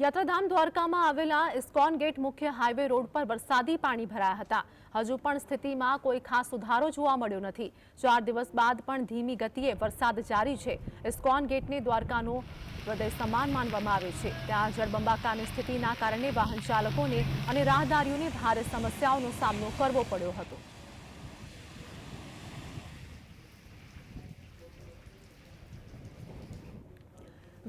યાત્રાધામ દ્વારકામાં આવેલા ઇસ્કોન ગેટ મુખ્ય હાઈવે રોડ પર વરસાદી પાણી ભરાયા હતા. હજુ પણ સ્થિતિમાં કોઈ ખાસ સુધારો જોવા મળ્યો નથી. ચાર દિવસ બાદ પણ ધીમી ગતિએ વરસાદ જારી છે. ઇસ્કોન ગેટને દ્વારકાનો હૃદય સમાન માનવામાં આવે છે. ત્યાં જળબંબાકારની સ્થિતિના કારણે વાહન ચાલકોને અને રાહદારીઓને ભારે સમસ્યાઓનો સામનો કરવો પડ્યો હતો.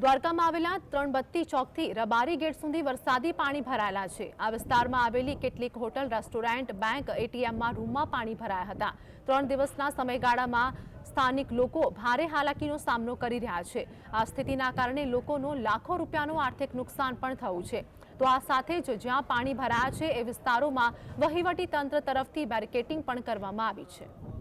દ્વારકામાં આવેલા ત્રણબત્તી ચોકથી રબારી ગેટ સુધી વરસાદી પાણી ભરાયેલા છે. આ વિસ્તારમાં આવેલી કેટલીક હોટલ, રેસ્ટોરન્ટ, બેંક, એટીએમમાં રૂમમાં પાણી ભરાયા હતા. ત્રણ દિવસના સમયગાળામાં સ્થાનિક લોકો ભારે હાલાકીનો સામનો કરી રહ્યા છે. આ સ્થિતિના કારણે લોકોનું લાખો રૂપિયાનું આર્થિક નુકસાન પણ થયું છે. તો આ સાથે જ જ્યાં પાણી ભરાયા છે એ વિસ્તારોમાં વહીવટી તંત્ર તરફથી બેરિકેટિંગ પણ કરવામાં આવી છે.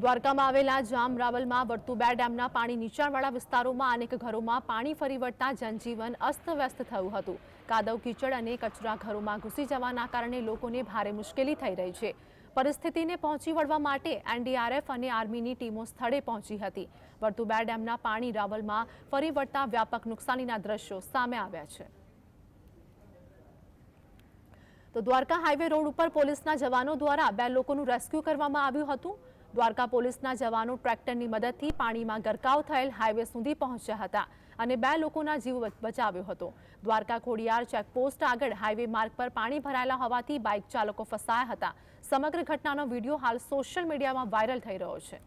દ્વારકામાં આવેલા જામ રાવલમાં વર્તુ બે ડેમના પાણી નીચાણવાળા વિસ્તારોમાં અનેક ઘરોમાં પાણી ફરી વળતા જનજીવન અસ્તવ્યસ્ત થયું હતું. કાદવ કીચડ અને કચરા ઘરોમાં ઘૂસી જવાના કારણે લોકોને ભારે મુશ્કેલી થઈ રહી છે. પરિસ્થિતિને પહોંચી વળવા માટે એનડીઆરએફ અને આર્મીની ટીમો સ્થળે પહોંચી હતી. વર્તુ બે ડેમના પાણી રાવલમાં ફરી વળતા વ્યાપક નુકસાનીના દ્રશ્યો સામે આવ્યા છે. તો દ્વારકા હાઈવે રોડ ઉપર પોલીસના જવાનો દ્વારા બે લોકોનું રેસ્ક્યુ કરવામાં આવ્યું હતું. દ્વારકા પોલીસના જવાનો ટ્રેક્ટરની મદદથી પાણીમાં ગરકાવ થયેલ હાઈવે સુધી પહોંચ્યા હતા અને બે લોકોના જીવ બચાવ્યો હતો. દ્વારકા ખોડિયાર ચેકપોસ્ટ આગળ હાઈવે માર્ગ પર પાણી ભરાયેલા હોવાથી બાઇક ચાલકો ફસાયા હતા. સમગ્ર ઘટનાનો વીડિયો હાલ સોશિયલ મીડિયામાં વાયરલ થઈ રહ્યો છે.